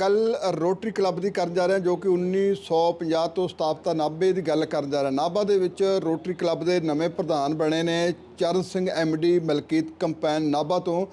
ਗੱਲ rotary club ਦੀ ਕਰਨ ਜਾ ਰਹੇ ਹਾਂ ਜੋ ਕਿ 1950 ਤੋਂ ਸਥਾਪਤਾ ਨਾਭੇ ਦੀ ਗੱਲ ਕਰਨ ਜਾ ਰਹੇ। ਨਾਭਾ ਦੇ ਵਿੱਚ ਰੋਟਰੀ ਕਲੱਬ ਦੇ ਨਵੇਂ ਪ੍ਰਧਾਨ ਬਣੇ ਨੇ ਚਰਨ ਸਿੰਘ ਐਮਡੀ ਮਲਕੀਤ ਕੰਪੈਨ ਨਾਭਾ ਤੋਂ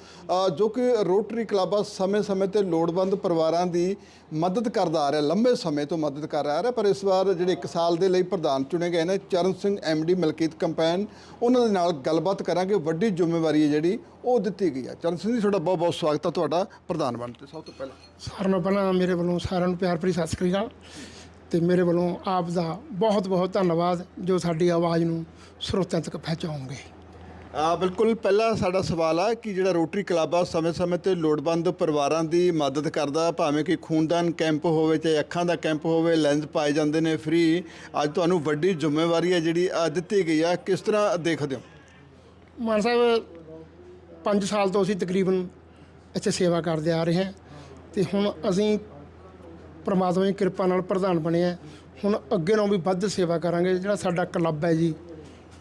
ਜੋ ਕਿ ਰੋਟਰੀ ਕਲੱਬ ਸਮੇਂ-ਸਮੇਂ ਤੇ ਲੋੜਵੰਦ ਪਰਿਵਾਰਾਂ ਦੀ ਮਦਦ ਕਰਦਾ ਆ ਰਿਹਾ, ਲੰਬੇ ਸਮੇਂ ਤੋਂ ਮਦਦ ਕਰ ਰਿਹਾ ਆ ਰਿਹਾ, ਪਰ ਇਸ ਵਾਰ ਜਿਹੜੇ 1 ਸਾਲ ਦੇ ਲਈ ਪ੍ਰਧਾਨ ਚੁਣੇ ਗਏ ਨੇ ਚਰਨ ਸਿੰਘ ਐਮਡੀ ਮਲਕੀਤ ਕੰਪੈਨ, ਉਹਨਾਂ ਦੇ ਨਾਲ ਗੱਲਬਾਤ ਕਰਾਂਗੇ। ਵੱਡੀ ਜ਼ਿੰਮੇਵਾਰੀ ਹੈ ਜਿਹੜੀ, ਉਹ ਦਿੱਤੀ ਗਈ ਹੈ ਚਰਨ ਸਿੰਘ ਜੀ, ਤੁਹਾਡਾ ਬਹੁਤ ਬਹੁਤ ਸਵਾਗਤ ਹੈ ਤੁਹਾਡਾ ਪ੍ਰਧਾਨ ਬਣਨ ਤੇ। ਸਭ ਤੋਂ ਪਹਿਲਾਂ ਸਾਰਿਆਂ ਨੂੰ ਪਹਿਲਾਂ ਮੇਰੇ ਵੱਲੋਂ ਸਾਰਿਆਂ ਨੂੰ ਪਿਆਰ ਭਰੀ ਸਤਿ ਸ੍ਰੀ ਅਕਾਲ ਤੇ ਮੇਰੇ ਵੱਲੋਂ ਆਪ ਦਾ ਬਹੁਤ ਬਹੁਤ ਧੰਨਵਾਦ ਜੋ ਸਾਡੀ ਆਵਾਜ਼ ਨੂੰ ਸਰੋਤਿਆਂ ਤੱਕ ਪਹੁੰਚਾਉਂਗੇ ਆ ਬਿਲਕੁਲ ਪਹਿਲਾ ਸਾਡਾ ਸਵਾਲ ਆ ਕਿ ਜਿਹੜਾ ਰੋਟਰੀ ਕਲੱਬ ਆ, ਸਮੇਂ-ਸਮੇਂ ਤੇ ਲੋੜਵੰਦ ਪਰਿਵਾਰਾਂ ਦੀ ਮਦਦ ਕਰਦਾ, ਭਾਵੇਂ ਕਿ ਖੂਨਦਾਨ ਕੈਂਪ ਹੋਵੇ ਚਾਹੇ ਅੱਖਾਂ ਦਾ ਕੈਂਪ ਹੋਵੇ, ਲੈਂਸ ਪਾਏ ਜਾਂਦੇ ਨੇ ਫ੍ਰੀ। ਅੱਜ ਤੁਹਾਨੂੰ ਵੱਡੀ ਜ਼ਿੰਮੇਵਾਰੀ ਹੈ ਜਿਹੜੀ ਆ ਦਿੱਤੀ ਗਈ ਆ। ਕਿਸ ਤਰ੍ਹਾਂ ਦੇਖਦੇ ਹੋ? ਮਾਨ ਸਾਹਿਬ 5 ਸਾਲ ਤੋਂ ਅਸੀਂ ਤਕਰੀਬਨ ਇੱਥੇ ਸੇਵਾ ਕਰਦੇ ਆ ਰਹੇ ਹਾਂ ਤੇ ਹੁਣ ਅਸੀਂ ਪ੍ਰਮਾਤਮਾ ਦੀ ਕਿਰਪਾ ਨਾਲ ਪ੍ਰਧਾਨ ਬਣੇ ਆ। ਹੁਣ ਅੱਗੇ ਨਾਲੋਂ ਵੀ ਵੱਧ ਸੇਵਾ ਕਰਾਂਗੇ, ਜਿਹੜਾ ਸਾਡਾ ਕਲੱਬ ਹੈ ਜੀ,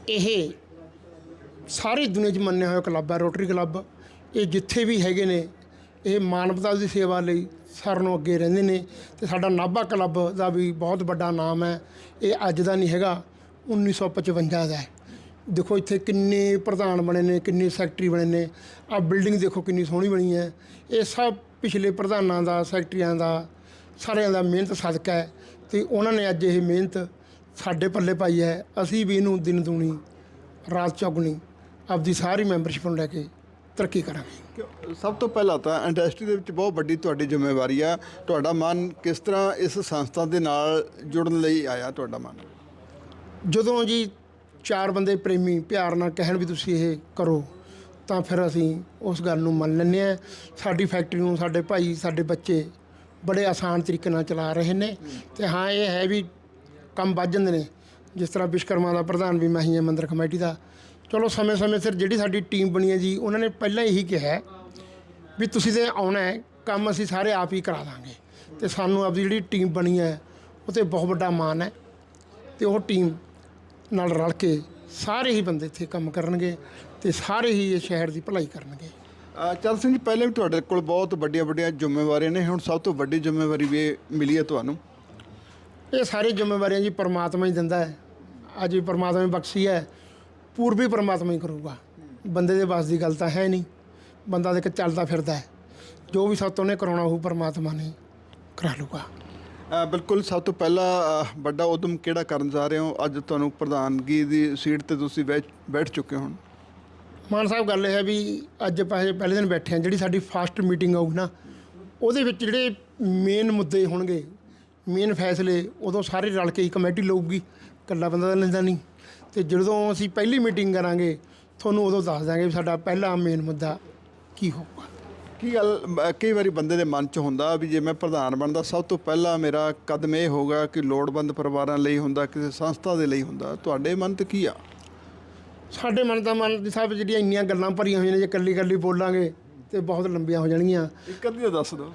ਇਹ ਸਾਰੀ ਦੁਨੀਆ 'ਚ ਮੰਨਿਆ ਹੋਇਆ ਕਲੱਬ ਹੈ ਰੋਟਰੀ ਕਲੱਬ ਇਹ ਜਿੱਥੇ ਵੀ ਹੈਗੇ ਨੇ, ਇਹ ਮਾਨਵਤਾ ਦੀ ਸੇਵਾ ਲਈ ਸਾਰਿਆਂ ਨੂੰ ਅੱਗੇ ਰਹਿੰਦੇ ਨੇ ਤੇ ਸਾਡਾ ਨਾਭਾ ਕਲੱਬ ਦਾ ਵੀ ਬਹੁਤ ਵੱਡਾ ਨਾਮ ਹੈ। ਇਹ ਅੱਜ ਦਾ ਨਹੀਂ ਹੈਗਾ 1955 ਦਾ ਹੈ। ਦੇਖੋ ਇੱਥੇ ਕਿੰਨੇ ਪ੍ਰਧਾਨ ਬਣੇ ਨੇ, ਕਿੰਨੇ ਸੈਕਟਰੀ ਬਣੇ ਨੇ। ਆ ਬਿਲਡਿੰਗ ਦੇਖੋ ਕਿੰਨੀ ਸੋਹਣੀ ਬਣੀ ਹੈ। ਇਹ ਸਭ ਪਿਛਲੇ ਪ੍ਰਧਾਨਾਂ ਦਾ, ਸੈਕਟਰੀਆਂ ਦਾ, ਸਾਰਿਆਂ ਦਾ ਮਿਹਨਤ ਸਦਕਾ ਹੈ ਤੇ ਉਹਨਾਂ ਨੇ ਅੱਜ ਇਹ ਮਿਹਨਤ ਸਾਡੇ ਪੱਲੇ ਪਾਈ ਹੈ। ਅਸੀਂ ਵੀ ਇਹਨੂੰ ਦਿਨ ਦੂਣੀ, ਰਾਤ ਚੌਗਣੀ ਆਪਦੀ ਸਾਰੀ ਮੈਂਬਰਸ਼ਿਪ ਨੂੰ ਲੈ ਕੇ ਤਰੱਕੀ ਕਰਾਂਗੇ। ਕਿਉਂ- ਸਭ ਤੋਂ ਪਹਿਲਾਂ ਤਾਂ ਇੰਡਸਟਰੀ ਦੇ ਵਿੱਚ ਬਹੁਤ ਵੱਡੀ ਤੁਹਾਡੀ ਜ਼ਿੰਮੇਵਾਰੀ ਆ। ਤੁਹਾਡਾ ਮਨ ਕਿਸ ਤਰ੍ਹਾਂ ਇਸ ਸੰਸਥਾ ਦੇ ਨਾਲ ਜੁੜਨ ਲਈ ਆਇਆ ਤੁਹਾਡਾ ਮਨ? ਜਦੋਂ ਜੀ ਚਾਰ ਬੰਦੇ ਪ੍ਰੇਮੀ ਪਿਆਰ ਨਾਲ ਕਹਿਣ ਵੀ ਤੁਸੀਂ ਇਹ ਕਰੋ ਤਾਂ ਫਿਰ ਅਸੀਂ ਉਸ ਗੱਲ ਨੂੰ ਮੰਨ ਲੈਂਦੇ ਹਾਂ। ਸਾਡੀ ਫੈਕਟਰੀ ਨੂੰ ਸਾਡੇ ਭਾਈ ਸਾਡੇ ਬੱਚੇ ਬੜੇ ਆਸਾਨ ਤਰੀਕੇ ਨਾਲ ਚਲਾ ਰਹੇ ਨੇ। ਤੇ ਹਾਂ ਇਹ ਹੈ ਵੀ ਕੰਮ ਵੱਧ ਜਾਂਦੇ ਨੇ। ਜਿਸ ਤਰ੍ਹਾਂ ਵਿਸ਼ਕਰਮਾ ਦਾ ਪ੍ਰਧਾਨ ਵੀ ਮੈਂ ਹੀ ਹਾਂ ਮੰਦਰ ਕਮੇਟੀ ਦਾ। ਚਲੋ ਸਮੇਂ-ਸਮੇਂ ਸਿਰ ਜਿਹੜੀ ਸਾਡੀ ਟੀਮ ਬਣੀ ਹੈ ਜੀ ਉਹਨਾਂ ਨੇ ਪਹਿਲਾਂ ਇਹੀ ਕਿਹਾ ਵੀ ਤੁਸੀਂ ਤੇ ਆਉਣਾ ਹੈ ਕੰਮ ਅਸੀਂ ਸਾਰੇ ਆਪ ਹੀ ਕਰਾ ਦਾਂਗੇ। ਤੇ ਸਾਨੂੰ ਆਪਦੀ ਜਿਹੜੀ ਟੀਮ ਬਣੀ ਹੈ ਉਹ 'ਤੇ ਬਹੁਤ ਵੱਡਾ ਮਾਣ ਹੈ। ਤੇ ਉਹ ਟੀਮ ਨਾਲ ਰਲ ਕੇ ਸਾਰੇ ਹੀ ਬੰਦੇ ਇੱਥੇ ਕੰਮ ਕਰਨਗੇ ਤੇ ਸਾਰੇ ਹੀ ਇਹ ਸ਼ਹਿਰ ਦੀ ਭਲਾਈ ਕਰਨਗੇ। ਚਰਨ ਸਿੰਘ ਜੀ ਪਹਿਲੇ ਵੀ ਤੁਹਾਡੇ ਕੋਲ ਬਹੁਤ ਵੱਡੀਆਂ ਵੱਡੀਆਂ ਜ਼ਿੰਮੇਵਾਰੀਆਂ ਨੇ ਹੁਣ ਸਭ ਤੋਂ ਵੱਡੀ ਜ਼ਿੰਮੇਵਾਰੀ ਵੀ ਮਿਲੀ ਹੈ ਤੁਹਾਨੂੰ। ਇਹ ਸਾਰੀ ਜ਼ਿੰਮੇਵਾਰੀਆਂ ਜੀ ਪਰਮਾਤਮਾ ਹੀ ਦਿੰਦਾ ਹੈ। ਅੱਜ ਵੀ ਪਰਮਾਤਮਾ ਨੇ ਬਖਸ਼ੀ ਹੈ। ਪੂਰਬੀ ਪਰਮਾਤਮਾ ਹੀ ਕਰੂਗਾ। ਬੰਦੇ ਦੇ ਵਾਸ ਦੀ ਗੱਲ ਤਾਂ ਹੈ ਨਹੀਂ। ਬੰਦਾ ਦੇ ਕੇ ਚੱਲਦਾ ਫਿਰਦਾ ਹੈ। ਜੋ ਵੀ ਸਾਤੋਂ ਨੇ ਕਰਾਉਣਾ ਉਹ ਪਰਮਾਤਮਾ ਨੇ ਕਰਾ ਲੂਗਾ ਬਿਲਕੁਲ ਸਭ ਤੋਂ ਪਹਿਲਾ ਵੱਡਾ ਉਦਮ ਕਿਹੜਾ ਕਰਨ ਜਾ ਰਹੇ ਹੋ? ਅੱਜ ਤੁਹਾਨੂੰ ਪ੍ਰਧਾਨਗੀ ਦੀ ਸੀਟ ਤੇ ਤੁਸੀਂ ਬੈਠ ਚੁੱਕੇ ਹੋ ਹੁਣ। ਮਾਨ ਸਾਹਿਬ ਗੱਲ ਇਹ ਹੈ ਵੀ ਅੱਜ ਪਹਿਲੇ ਦਿਨ ਬੈਠੇ ਹਾਂ ਜਿਹੜੀ ਸਾਡੀ ਫਾਸਟ ਮੀਟਿੰਗ ਆਊ ਨਾ ਉਹਦੇ ਵਿੱਚ ਜਿਹੜੇ ਮੇਨ ਮੁੱਦੇ ਹੋਣਗੇ ਮੇਨ ਫੈਸਲੇ ਉਦੋਂ ਸਾਰੇ ਰਲ ਕੇ ਹੀ ਕਮੇਟੀ ਲਊਗੀ। ਇਕੱਲਾ ਬੰਦਾ ਤਾਂ ਲੈਂਦਾ ਨਹੀਂ। ਤੇ ਜਦੋਂ ਅਸੀਂ ਪਹਿਲੀ ਮੀਟਿੰਗ ਕਰਾਂਗੇ ਤੁਹਾਨੂੰ ਉਦੋਂ ਦੱਸ ਦਾਂਗੇ ਵੀ ਸਾਡਾ ਪਹਿਲਾ ਮੇਨ ਮੁੱਦਾ ਕੀ ਹੋਊਗਾ। ਕੀ ਗੱਲ ਕਈ ਵਾਰੀ ਬੰਦੇ ਦੇ ਮਨ 'ਚ ਹੁੰਦਾ ਵੀ ਜੇ ਮੈਂ ਪ੍ਰਧਾਨ ਬਣਦਾ ਸਭ ਤੋਂ ਪਹਿਲਾਂ ਮੇਰਾ ਕਦਮ ਇਹ ਹੋਗਾ ਕਿ ਲੋੜਵੰਦ ਪਰਿਵਾਰਾਂ ਲਈ ਹੁੰਦਾ ਕਿਸੇ ਸੰਸਥਾ ਦੇ ਲਈ ਹੁੰਦਾ। ਤੁਹਾਡੇ ਮਨ 'ਚ ਕੀ ਆ? ਸਾਡੇ ਮਨ ਦਾ ਮਨ ਦੀ ਸਾਹਿਬ ਜਿਹੜੀਆਂ ਇੰਨੀਆਂ ਗੱਲਾਂ ਭਰੀਆਂ ਹੋਈਆਂ ਨੇ ਜੇ ਕੱਲੀ ਕੱਲੀ ਬੋਲਾਂਗੇ ਤੇ ਬਹੁਤ ਲੰਬੀਆਂ ਹੋ ਜਾਣਗੀਆਂ। ਇੱਕ ਅੱਧੀ ਤਾਂ ਦੱਸ ਦਿਓ।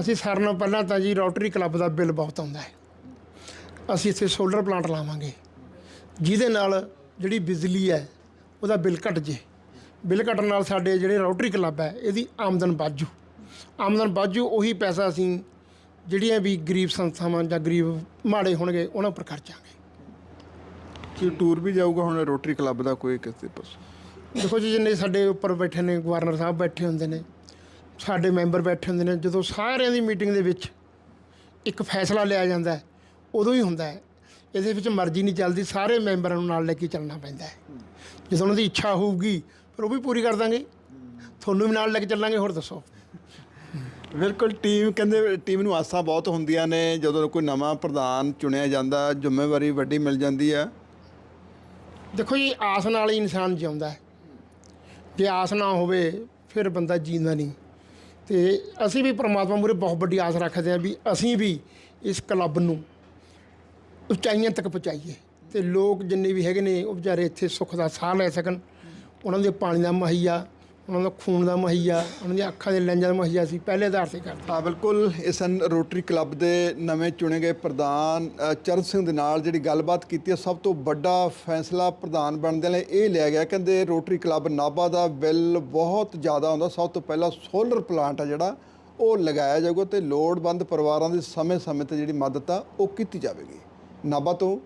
ਅਸੀਂ ਸਾਰਿਆਂ ਨਾਲੋਂ ਪਹਿਲਾਂ ਤਾਂ ਜੀ ਰੋਟਰੀ ਕਲੱਬ ਦਾ ਬਿੱਲ ਬਹੁਤ ਆਉਂਦਾ ਹੈ। ਅਸੀਂ ਇੱਥੇ ਸੋਲਰ ਪਲਾਂਟ ਲਾਵਾਂਗੇ। ਜਿਹਦੇ ਨਾਲ ਜਿਹੜੀ ਬਿਜਲੀ ਹੈ ਉਹਦਾ ਬਿੱਲ ਘਟ ਜੇ। ਬਿੱਲ ਘਟਣ ਨਾਲ ਸਾਡੇ ਜਿਹੜੇ ਰੋਟਰੀ ਕਲੱਬ ਹੈ ਇਹਦੀ ਆਮਦਨ ਵਾਧੂ ਆਮਦਨ ਵਾਧੂ ਉਹੀ ਪੈਸਾ ਅਸੀਂ ਜਿਹੜੀਆਂ ਵੀ ਗਰੀਬ ਸੰਸਥਾਵਾਂ ਜਾਂ ਗਰੀਬ ਮਾੜੇ ਹੋਣਗੇ ਉਹਨਾਂ ਉੱਪਰ ਖਰਚਾਂਗੇ ਕੀ ਟੂਰ ਵੀ ਜਾਊਗਾ ਹੁਣ ਰੋਟਰੀ ਕਲੱਬ ਦਾ ਕੋਈ ਕਿਸੇ ਪਾਸੇ? ਦੇਖੋ ਜੀ ਜਿੰਨੇ ਸਾਡੇ ਉੱਪਰ ਬੈਠੇ ਨੇ ਗਵਰਨਰ ਸਾਹਿਬ ਬੈਠੇ ਹੁੰਦੇ ਨੇ ਸਾਡੇ ਮੈਂਬਰ ਬੈਠੇ ਹੁੰਦੇ ਨੇ ਜਦੋਂ ਸਾਰਿਆਂ ਦੀ ਮੀਟਿੰਗ ਦੇ ਵਿੱਚ ਇੱਕ ਫੈਸਲਾ ਲਿਆ ਜਾਂਦਾ ਹੈ ਉਦੋਂ ਹੀ ਹੁੰਦਾ ਹੈ ਇਹਦੇ ਵਿੱਚ ਮਰਜ਼ੀ ਨਹੀਂ ਚੱਲਦੀ ਸਾਰੇ ਮੈਂਬਰਾਂ ਨੂੰ ਨਾਲ ਲੈ ਕੇ ਚੱਲਣਾ ਪੈਂਦਾ ਹੈ। ਜਦੋਂ ਉਹਨਾਂ ਦੀ ਇੱਛਾ ਹੋਊਗੀ ਫਿਰ ਉਹ ਵੀ ਪੂਰੀ ਕਰ ਦਾਂਗੇ। ਤੁਹਾਨੂੰ ਵੀ ਨਾਲ ਲੈ ਕੇ ਚੱਲਾਂਗੇ ਹੋਰ ਦੱਸੋ। ਬਿਲਕੁਲ ਟੀਮ ਕਹਿੰਦੇ ਟੀਮ ਨੂੰ ਆਸਾਂ ਬਹੁਤ ਹੁੰਦੀਆਂ ਨੇ ਜਦੋਂ ਕੋਈ ਨਵਾਂ ਪ੍ਰਧਾਨ ਚੁਣਿਆ ਜਾਂਦਾ ਜ਼ਿੰਮੇਵਾਰੀ ਵੱਡੀ ਮਿਲ ਜਾਂਦੀ ਆ ਦੇਖੋ ਜੀ ਆਸ ਨਾਲ ਹੀ ਇਨਸਾਨ ਜਿਉਂਦਾ ਹੈ। ਜੇ ਆਸ ਨਾ ਹੋਵੇ ਫਿਰ ਬੰਦਾ ਜੀਂਦਾ ਨਹੀਂ। ਤੇ ਅਸੀਂ ਵੀ ਪ੍ਰਮਾਤਮਾ ਮੂਰੇ ਬਹੁਤ ਵੱਡੀ ਆਸ ਰੱਖਦੇ ਹਾਂ ਵੀ ਅਸੀਂ ਵੀ ਇਸ ਕਲੱਬ ਨੂੰ ਉਚਾਈਆਂ ਤੱਕ ਪਹੁੰਚਾਈਏ। ਤੇ ਲੋਕ ਜਿੰਨੇ ਵੀ ਹੈਗੇ ਨੇ, ਉਹ ਵਿਚਾਰੇ ਇੱਥੇ ਸੁੱਖ ਦਾ ਸਾਹ ਲੈ ਸਕਣ। ਉਹਨਾਂ ਦੇ ਪਾਣੀ ਦਾ ਮੁਹੱਈਆ, ਉਹਨਾਂ ਦਾ ਖੂਨ ਦਾ ਮੁਹੱਈਆ, ਉਹਨਾਂ ਦੀਆਂ ਅੱਖਾਂ ਦੇ ਲੈਂਜਾਂ ਦਾ ਮੁਹੱਈਆ ਸੀ ਪਹਿਲੇ ਆਧਾਰ ਤੇ ਕਰਦੇ ਹਾਂ। ਬਿਲਕੁਲ। ਇਸ ਹਨ ਰੋਟਰੀ ਕਲੱਬ ਦੇ ਨਵੇਂ ਚੁਣੇ ਗਏ ਪ੍ਰਧਾਨ ਚਰਨ ਸਿੰਘ ਦੇ ਨਾਲ ਜਿਹੜੀ ਗੱਲਬਾਤ ਕੀਤੀ ਹੈ, ਸਭ ਤੋਂ ਵੱਡਾ ਫੈਸਲਾ ਪ੍ਰਧਾਨ ਬਣਦੇ ਲਈ ਇਹ ਲਿਆ ਗਿਆ। ਕਹਿੰਦੇ ਰੋਟਰੀ ਕਲੱਬ ਨਾਭਾ ਦਾ ਬਿੱਲ ਬਹੁਤ ਜ਼ਿਆਦਾ ਆਉਂਦਾ ਸਭ ਤੋਂ ਪਹਿਲਾਂ ਸੋਲਰ ਪਲਾਂਟ ਆ ਜਿਹੜਾ, ਉਹ ਲਗਾਇਆ ਜਾਊਗਾ ਤੇ ਲੋੜਵੰਦ ਪਰਿਵਾਰਾਂ ਦੀ ਸਮੇਂ-ਸਮੇਂ ਤੇ ਜਿਹੜੀ ਮਦਦ ਆ, ਉਹ ਕੀਤੀ ਜਾਵੇਗੀ। ਨਾਭਾ ਤੋਂ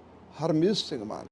ਹਰਮੀਤ ਸਿੰਘ ਮਾਨ।